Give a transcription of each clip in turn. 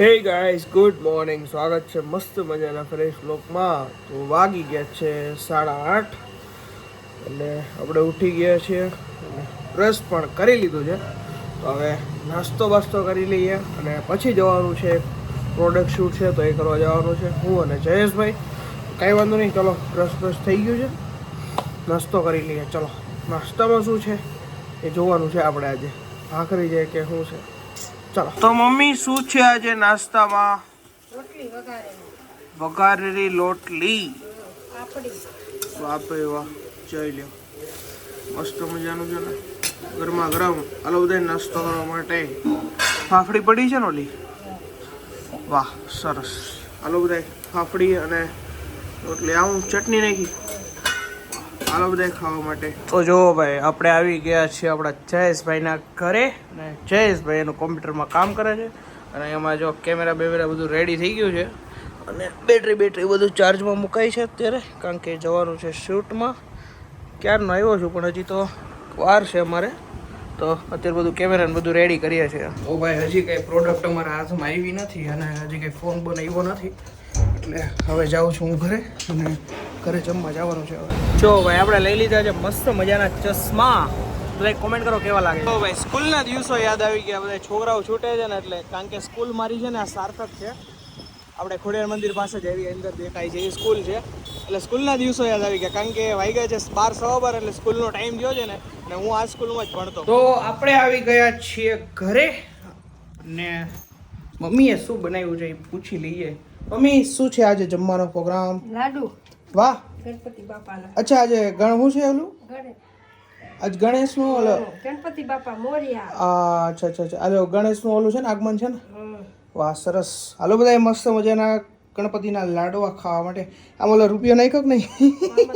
Hey guys good morning સ્વાગત છે મસ્ત મજાના ફ્રેશ બ્લોકમાં તો વાગી ગયા છે સાડા આઠ. એટલે આપણે ઉઠી ગયા છીએ અને બ્રશ પણ કરી લીધું છે. તો હવે નાસ્તો બાસ્તો કરી લઈએ અને પછી જવાનું છે. પ્રોડક્ટ શૂટ છે તો એ કરવા જવાનું છે. હું અને જયેશભાઈ. કાંઈ વાંધો નહીં, ચલો બ્રશ બ્રશ થઈ ગયું છે. નાસ્તો કરી લઈએ, ચલો. નાસ્તામાં શું છે? એ જોવાનું છે આપણે આજે. ભાખરી છે કે શું છે? ચલો. તો મમ્મી શું છે આજે નાસ્તામાં? રોટલી વઘારેલી. વઘારેલી લોટલી. પાપડી. બાપરે વાહ જોઈ લ્યો. મસ્ત મજાનું છે ને? ગરમા ગરમ. હાલો બધા નાસ્તો કરવા માટે. ફાફડી પડી છે ને ઓલી? વાહ સરસ. હાલો બધા ફાફડી અને રોટલી. આવું ચટણી નાખી. આલો બધા ખાવા માટે. તો જો ભાઈ આપણે આવી ગયા છીએ આપણા જયેશભાઈના ઘરે અને જયેશભાઈ એનું કોમ્પ્યુટરમાં કામ કરે છે અને એમાં જો કેમેરા બેમેરા બધું રેડી થઈ ગયું છે અને બેટરી બેટરી બધું ચાર્જમાં મુકાય છે અત્યારે કારણ કે જવાનું છે શૂટમાં ક્યારનો આવ્યો છું પણ હજી તો વાર છે અમારે. તો અત્યારે બધું કેમેરા બધું રેડી કરીએ છીએ. ઓ ભાઈ હજી કંઈ પ્રોડક્ટ અમારા હાથમાં આવી નથી અને હજી કંઈ ફોન બોન આવ્યો નથી. એટલે હવે જાઉં છું હું ઘરે અને ઘરે જમવા જવાનું છે હવે. જો ભાઈ આપણે લઈ લીધા છે મસ્ત મજાના ચશ્મા. એટલે કોમેન્ટ કરો કેવા લાગે તો ભાઈ સ્કૂલના દિવસો યાદ આવી ગયા. બધા છોકરાઓ છૂટે છે ને એટલે કારણ કે સ્કૂલ મારી છે ને આ સાર્થક છે. આપણે ખોડિયાર મંદિર પાસે જ એવી અંદર દેખાય છે એ સ્કૂલ છે. એટલે સ્કૂલના દિવસો યાદ આવી ગયા. કારણ કે વાગ્યા છે બાર સવા બાર એટલે સ્કૂલનો ટાઈમ થયો છે ને અને હું આ સ્કૂલમાં જ ભણતો. તો આપણે આવી ગયા છીએ ઘરે અને મમ્મીએ શું બનાવ્યું છે એ પૂછી લઈએ. મમ્મી શું છે આજે જમવાનો પ્રોગ્રામ લાડુ. વાહ. ગણપતિ બાપાના. અચ્છા આજે ગણ શું છે ઓલું? આજ ગણેશનું ઓલો ગણપતિ બાપા મોરિયા. આ અચ્છા અચ્છા અચ્છા. આજે ગણેશનું ઓલું છે ને આગમન છે ને? વાહ સરસ. હાલો બધા મસ્ત મજાના ગણપતિના લાડવા ખાવા માટે. આમ ઓલો રૂપિયો નાખ્યો કે નહીં?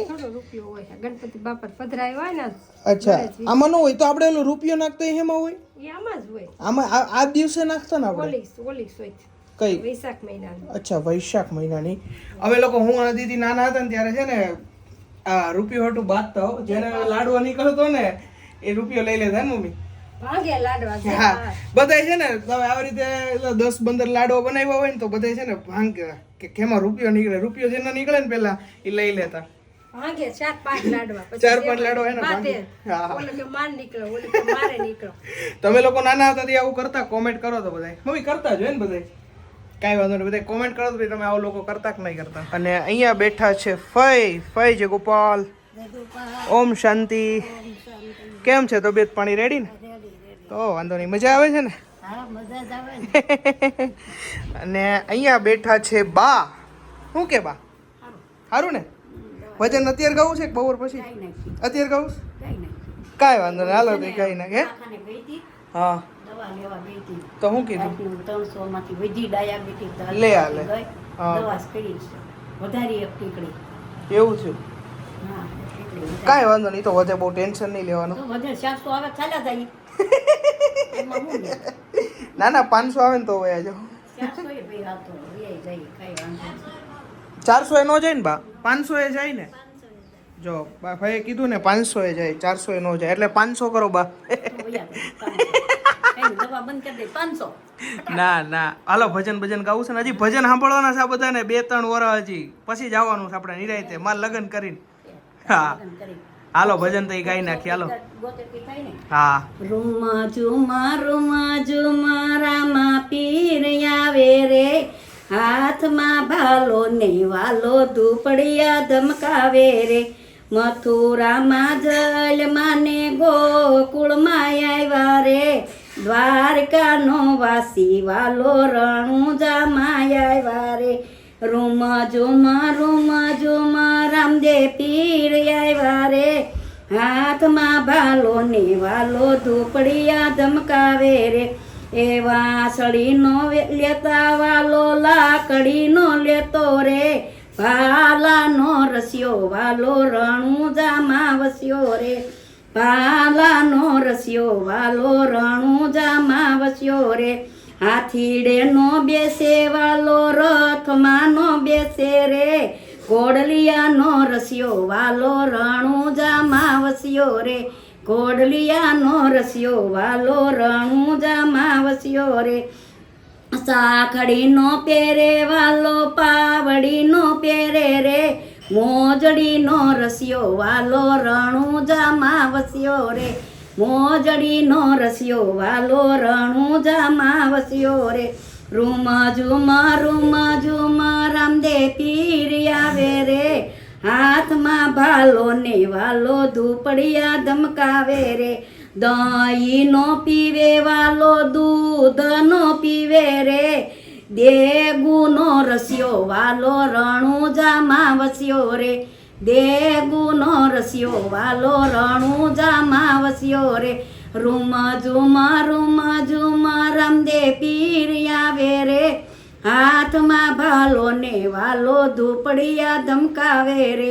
થોડો રૂપિયો હોય. ગણપતિ બાપા પધરાય હોય ને અચ્છા. આમાં ન હોય તો આપણે ઓલો રૂપિયો નાખતા એમાં હોય? આમાં જ હોય. આમાં આ દિવસે નાખતા ને આપણે? ઓલી ઓલી સોય કઈ? વૈશાખ મહિનાની. અચ્છા વૈશાખ મહિનાની. અમે લોકો હું અને દીદી નાના હતા ને ત્યારે છે ને આ રૂપિયો હટું બાંધતા જેને લાડવા નીકળતો ને એ રૂપિયો લઈ લેતા ને મમ્મી. લાડવા હા. બધાય છે ને તમે આવી રીતે દસ પંદર લાડવા બનાવ્યા હોય ને તો છે ને ભાંગ કે કેમાં રૂપિયો નીકળે? રૂપિયો જેના નીકળે ને પેલા એ લઈ લેતા. ભાંગે ચાર પાંચ લાડવા. ચાર પાંચ લાડવા એને ભાંગે. હા. ઓલે કે માર નીકળો ઓલે મારે નીકળો. તમે લોકો નાના હતા ત્યારે આવું કરતા? કોમેન્ટ કરો તો બધા મમ્મી કરતા જ હોય ને બધાય. કાંઈ વાંધો નહીં બધા કોમેન્ટ કરો ભાઈ તમે આવું લોકો કરતા કે નહીં કરતા. અને અહીંયા બેઠા છે ફઈ ફઈ છે ગોપાલ. ઓમ શાંતિ. કેમ છે તબિયત પાણી રેડી ને? તો વાંધો નહીં મજા આવે છે ને? અને અહીંયા બેઠા છે બા. શું કે બા? સારું ને? વજન અત્યારે ગાવું છે કે બપોર પછી? અત્યારે ગાવું કાંઈ વાંધો નહીં હાલો તો કઈ ના કે હા. તો હું કીધું? ત્રણસો માંથી વધી ડાયાબિટીસ લે આ લે. દવા કરી છે. વધારી એક નીકળી. એવું વધારી. કાંઈ વાંધો નહીં તો વધે બહુ ટેન્શન નહીં લેવાનું. વધે ચારસો આવે ચાલ્યા જાય? ના ના પાંચસો આવે ને તો વયા જાઓ. ચારસો એ નો જાય ને બા? પાંચસો એ જાય ને? જો ભાઈ ભાઈએ કીધું ને પાંચસો એ જાય ચારસો એ નો જાય. એટલે પાંચસો કરો બા. દવા બંધ કરી દે પાંચસો. ના ના. હાલો ભજન ભજન ગાવું છે ને હજી ભજન સાંભળવાના છે આ બધાને બે ત્રણ વર હજી. પછી જવાનું છે આપણે નિરાયતે માર લગ્ન કરીને. હા. હાલો ભજન તો એ ગાઈ નાખી હાલો. હા. રૂમા જુમા રૂમા ઝુમા રામા પીર આવે રે. હાથમાં ભાલો ને વાલો ધૂપડિયા ધમકાવે રે. મથુરામાં જલમાં ને ગોકુળમાં આવ્યા રે. દ્વારકાનો વાસી વાલો રણુજામાં આવ્યા વારે. રૂમ ઝુમા રૂમ ઝુમા રામદેવ પીર આવ્યા રે હાથમાં ભાલો ને વાલો ધૂપડિયા ધમકાવે રે. એ વાસળીનો વે- લેતા વાલો લાકડીનો લેતો રે. ભાલાનો રસ્યો વાલો રણુજામાં વસ્યો રે. ભાલાનો રસ્યો, વાલો રણુજામાં વસ્યો રે. હાથીડે નો બેસે, વાલો રથમાં નો બેસે રે. ઘોડલિયાનો રસ્યો, વાલો રણુજામાં વસ્યો રે. ઘોડલિયાનો રસ્યો, વાલો રણુજામાં વસ્યો રે. સાખડીનો પહેરે, વાલો પાવડીનો પહેરે રે. મોજડીનો રસિયો, વાલો રણુજામાં વસ્યો રે. મોજડીનો રસિયો, વાલો રણુજામાં વસ્યો રે. રૂમ ઝુમા રૂમ ઝુમા રામદે પીર આવે રે. હાથમાં ભાલો ને વાલો ધૂપડિયા ધમકાવે રે. દહીંનો પીવે, વાલો દૂધનો પીવે રે. દેગુનો રસિયો વાલો રણુજામાં વસ્યો રે. દેગુનો રસિયો વાલો રણુજામાં વસ્યો રે. રૂમ ઝુમા રૂમ ઝુમા રામદે પીર આવે રે. હાથમાં ભાલો ને વાલો ધૂપડિયા ધમકાવે રે.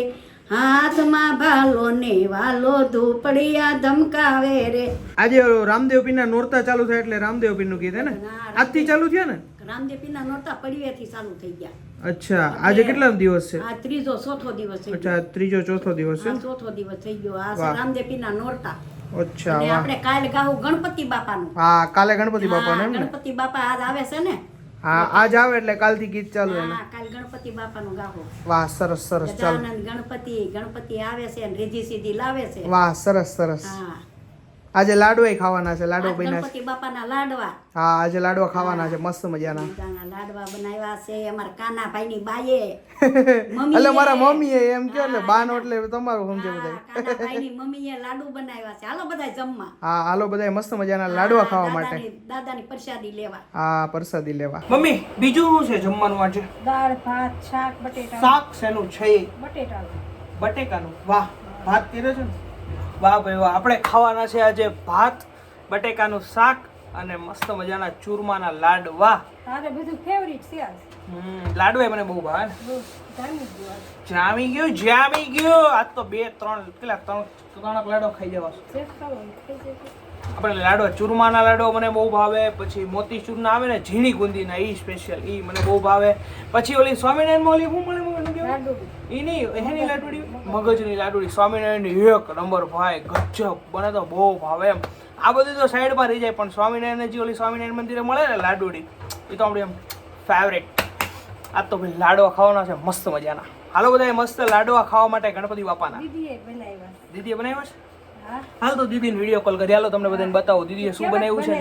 હાથમાં ભાલો ને વાલો ધૂપડિયા ધમકાવે રે. આજે રામદેવ પીના નોરતા ચાલુ થાય એટલે રામદેવ પીનું કીધે ને? આજથી ચાલુ થયા ને? રામદેવપીના નોરતા પડિયાથી ચાલુ થઈ ગયા. અચ્છા આજે કેટલા દિવસ છે? આ ત્રીજો ચોથો દિવસ છે અચ્છા ત્રીજો ચોથો દિવસ છે? ચોથો દિવસ થઈ ગયો. આ રામદેવ પીના નોરતા અચ્છા અને આપણે કાલે ગાવું ગણપતિ બાપાનું. હા કાલે ગણપતિ બાપાનું ગણપતિ બાપા આજ આવે છે ને? હા આજ આવે એટલે કાલથી ગીત ચાલુ હા કાલ ગણપતિ બાપાનું ગાવો વાહ સરસ સરસ ચાલો. ગણપતિ ગણપતિ આવે છે અને રીધી સીધી લાવે છે. વાહ સરસ સરસ. હા. આજે લાડવા ખાવાના છે લાડવા બન્યા છે. બાપાના લાડવા. હા આજે લાડવા ખાવાના છે મસ્ત મજાના. લાડવા બનાવ્યા છે અમારા કાના ભાઈની બાઈએ. એટલે મારા મમ્મીએ એમ કે એટલે બાનો એટલે તમારું સમજે બધા કાના ભાઈની મમ્મીએ લાડુ બનાવ્યા છે. હાલો બધા જમવા. હા હાલો બધા મસ્ત મજાના લાડવા ખાવા માટે. દાદાની પ્રસાદી લેવા. હા પ્રસાદી લેવા. મમ્મી બીજું શું છે જમવાનું આજે? દાળ ભાત શાક બટેટા. શાક શેનું છે બટેટા બટેકાનું વાહ ભાત કીધો છે ને? વાહ ભાઈ વાહ. આપણે ખાવાના છે આજે ભાત બટેકાનું શાક અને મસ્ત મજાના ચૂરમાના લાડવા. તારે બધું ફેવરિટ છે હમ લાડવા મને બહુ ભાવે. જામી ગયું જામી ગયો આજ તો બે ત્રણ કેટલા ત્રણ ત્રણ લાડવા ખાઈ જવા. આપણે લાડવા ચૂરમાના લાડવા મને બહુ ભાવે. પછી મોતીચૂરના આવે ને ઝીણી ગુંદીના એ સ્પેશિયલ એ મને બહુ ભાવે. પછી ઓલી સ્વામિનારાયણમાં ઓલી હું મને નહીં એની લાડુડી? મગજની લાડુડી. સ્વામિનારાયણ એક નંબર ભાઈ ગજબ. મને તો બહુ ભાવે એમ. આ બધું તો સાઈડમાં રહી જાય પણ સ્વામિનારાયણ જે ઓલી સ્વામિનારાયણ મંદિરે મળે ને લાડુડી એ તો આપણી એમ ફેવરેટ આ તો ભાઈ લાડવા ખાવાના છે મસ્ત મજાના. હાલો બધા મસ્ત લાડવા ખાવા માટે ગણપતિ બાપાના. દીદીએ બનાવ્યા દીદીએ બનાવ્યા છે? હાલ તો દીદીને વીડિયો કોલ કરી. હાલો તમને બધાને બતાવો. દીદીએ શું બનાવ્યું છે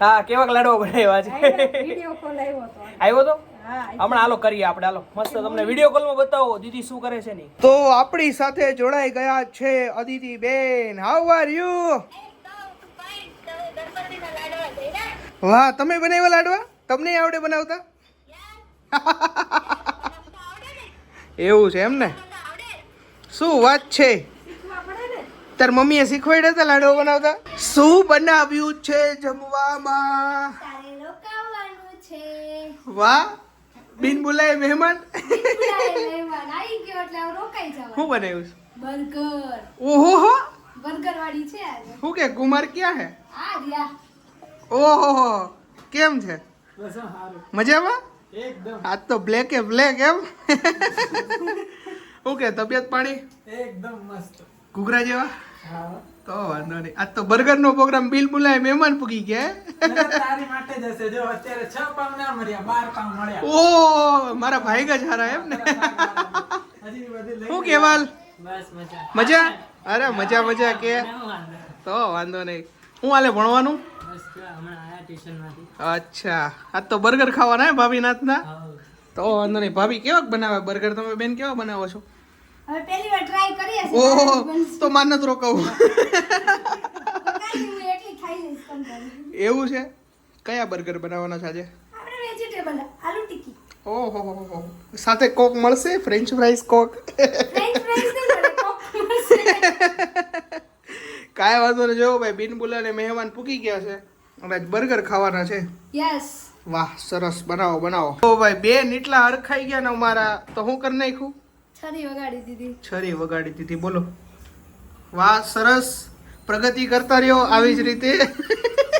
હા કેવાક લાડવા બનાવ્યા છે? આવ્યો તો. આવ્યો તો? હા હમણાં હાલો કરીએ આપણે. હાલો મસ્ત તમને વીડિયો કોલમાં બતાવો. દીદી શું કરે છે નહીં તો આપણી સાથે જોડાઈ ગયા છે અદિતિ બેન. હાઉ આર યુ વાહ તમે બનાવ્યા લાડવા? તમને આવડે બનાવતા? એવું છે એમ ને? શું વાત છે? તાર મમ્મીએ શીખવાડ્યા હતા લાડો બનાવતા? શું બનાવ્યું છે જમવામાં? વાહ બિન બોલાય મહેમાન? શું બનાવ્યું છે? બર્ગર. ઓહો હો. બર્ગર વાળી છે શું કે કુમાર ક્યાં હે? આ ઓહો કેમ છે? મજામાં? આજ તો બ્લેક એ બ્લેક એમ. શું કે તબિયત પાણી? એકદમ મસ્ત. ઘૂઘરા જેવા? તો વાંધો નહીં. આજ તો બર્ગર નો પ્રોગ્રામ બિલ બોલાય મહેમાન પૂગી ગયા. તારી માટે જ હશે. જો અત્યારે છ પાઉં ના મળ્યા બાર પાઉં મળ્યા. ઓ મારા ભાઈ ગજ હારા એમ ને? હું શું કેવાલ બસ મજા. મજા? અરે મજા મજા કે. તો વાંધો નહીં. હું હાલે ભણવાનું? અચ્છા. આજ તો બર્ગર ખાવાના હે ભાભીનાથના? તો વાંધો નહીં. ભાભી કેવાક બનાવે? બર્ગર તમે બેન કેવા બનાવો છો? હવે પહેલી વાર ટ્રાય કરીએ ઓહો તો માર નથી રોકાવું. એવું છે? કયા બર્ગર બનાવવાના છે આજે? આપણે વેજીટેબલ આલુ ટિક્કી. ઓહો હો હો. સાથે કોક મળશે? ફ્રેન્ચ ફ્રાઈઝ કોક? ફ્રેન્ચ કાંઈ વાંધો નહીં જો ભાઈ બિન બોલાને મહેમાન પૂકી ગયા છે. અને આજ બર્ગર ખાવાના છે. યસ વાહ સરસ. બનાવો બનાવો. તો ભાઈ બે એટલા હરખાઈ ગયા ને અમારા. તો હું કરી નાખ્યું? છરી વગાડી દીધી. છરી વગાડી દીધી. બોલો. વાહ સરસ. પ્રગતિ કરતા રહ્યો આવી જ રીતે.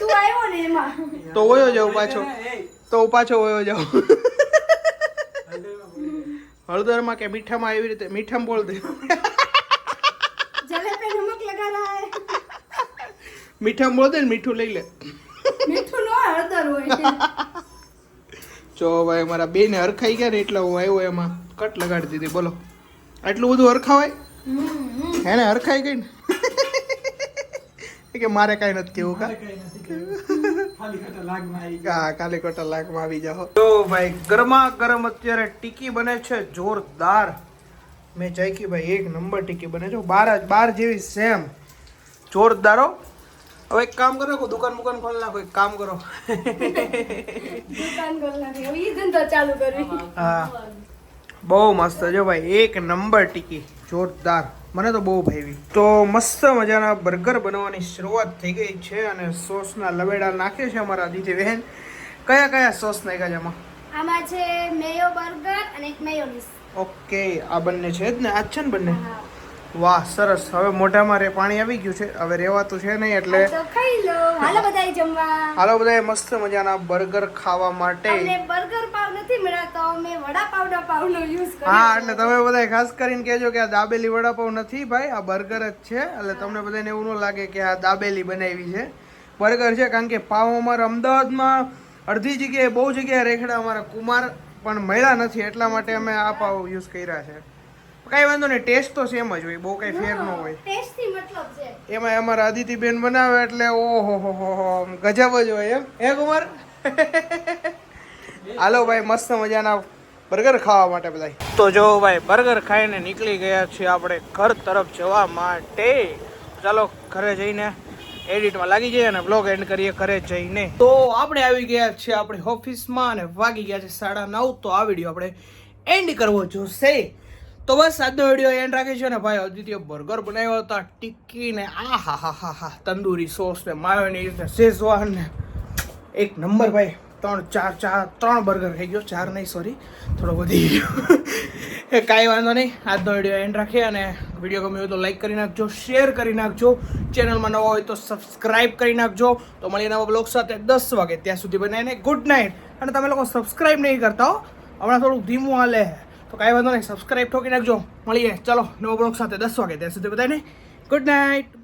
તું આવ્યો ને એમાં? તો વયો જાવ પાછો. તો પાછો વયો જાવ હળદરમાં કે મીઠામાં આવી રીતે. મીઠામાં બોલ દે. મીઠામ નમક લગા બોલ દે ને મીઠું લઈ લે. મીઠું નો હળદર હોય. જો ભાઈ મારા બેને હરખાઈ ગયા ને એટલે હું આવ્યો એમાં. કટ લગાડી દીધી. બોલો. આટલું બધું હરખાવાય? એને હરખાઈ ગઈ ને? કે મારે કાંઈ નથી કેવું કા? કઈ નથી કહેવું. ખાલી ખોટા લાગમાં આવી હા કાલે કોટા આવી જાઓ. તો ભાઈ ગરમા ગરમ અત્યારે ટીકી બને છે જોરદાર. મેં ચાખી ભાઈ એક નંબર ટીકી બને છે. બાર બાર જેવી સેમ જોરદારો હવે એક કામ કરો દુકાન મુકાન ખોલી નાખો એક કામ કરો. દુકાન ખોલવાની હવે ઈ ધંધો ચાલુ કરવી હા. બહુ મસ્ત જો ભાઈ એક નંબર ટીકી જોરદાર. મને તો બહુ ભાવી તો મસ્ત મજાના બર્ગર બનાવવાની શરૂઆત થઈ ગઈ છે અને સોસના લવેડા નાખે છે અમારા દીદી બહેન. કયા કયા સોસ નાખ્યા છે આમાં? આમાં છે મેયો બર્ગર અને એક મેયોનીઝ. ઓકે આ બંને છે જ ને? આ છે ને બંને? વાહ સરસ. હવે મોઢામાં રે પાણી આવી ગયું છે. હવે રેવાતું છે નહીં એટલે ખાઈ લો. હાલો બધાય જમવા. હાલો બધાય મસ્ત મજાના બર્ગર ખાવા માટે. અમને બર્ગર પાવ નથી મળ્યા તો અમે વડાપાવના પાવનો યુઝ કરીએ. હા એટલે તમે બધાય ખાસ કરીને કહેજો કે આ દાબેલી વડાપાવ નથી ભાઈ આ બર્ગર જ છે. એટલે તમને બધાને એવું ન લાગે કે આ દાબેલી બનાવી છે. બર્ગર છે કારણ કે પાવ અમારા અમદાવાદમાં અડધી જગ્યાએ બહુ જગ્યાએ રેખડા અમારા કુમાર પણ મળ્યા નથી એટલા માટે અમે આ પાવ યુઝ કર્યા છે. કાંઈ વાંધો નહીં ટેસ્ટ તો સેમ જ હોય બહુ કઈ ફેર ન હોય. ટેસ્ટથી મતલબ છે. એમાં અમારા અદિતિબેન બનાવે એટલે ઓહો હો હો હો ગજબ જ હોય એમ. હે કુમાર હાલો ભાઈ મસ્ત મજાના બર્ગર ખાવા માટે બધા તો જો ભાઈ બર્ગર ખાઈને નીકળી ગયા છીએ આપણે ઘર તરફ જવા માટે. ચાલો ઘરે જઈને એડિટમાં લાગી જઈએ અને બ્લોગ એન્ડ કરીએ ઘરે જઈને. તો આપણે આવી ગયા છીએ આપણી ઓફિસમાં અને વાગી ગયા છે સાડા નવ તો આ વીડિયો આપણે એન્ડ કરવો જોશે. તો બસ આજનો વીડિયો એન્ડ રાખીશું ને ભાઈ અદિત્ય બર્ગર બનાવ્યો હતા ટિક્કી ને આ હા હા હા હા તંદૂરી સોસ ને માયોનીઝ ને શેઝવાન ને. એક નંબર ભાઈ, ત્રણ, ચાર ચાર, ત્રણ બર્ગર ખાઈ ગયો. ચાર નહીં સોરી થોડો વધી ગયો. એ કાંઈ વાંધો નહીં. આજનો વીડિયો એન્ડ રાખીએ અને વીડિયો ગમ્યો હોય તો લાઈક કરી નાખજો શેર કરી નાખજો. ચેનલમાં નવા હોય તો સબસ્ક્રાઇબ કરી નાખજો. તો મળીએ નવા બ્લોગ સાથે દસ વાગે. ત્યાં સુધી બનાવીને ગુડ નાઇટ અને તમે લોકો સબસ્ક્રાઈબ નહીં કરતા હો. હમણાં થોડુંક ધીમું હાલે. તો કાંઈ વાંધો નહીં સબસ્ક્રાઈબ ઠોકી નાખજો. મળીએ, ચલો, નવો બ્લોગ સાથે. દસ વાગે. ત્યાં સુધી બધાને ગુડ નાઇટ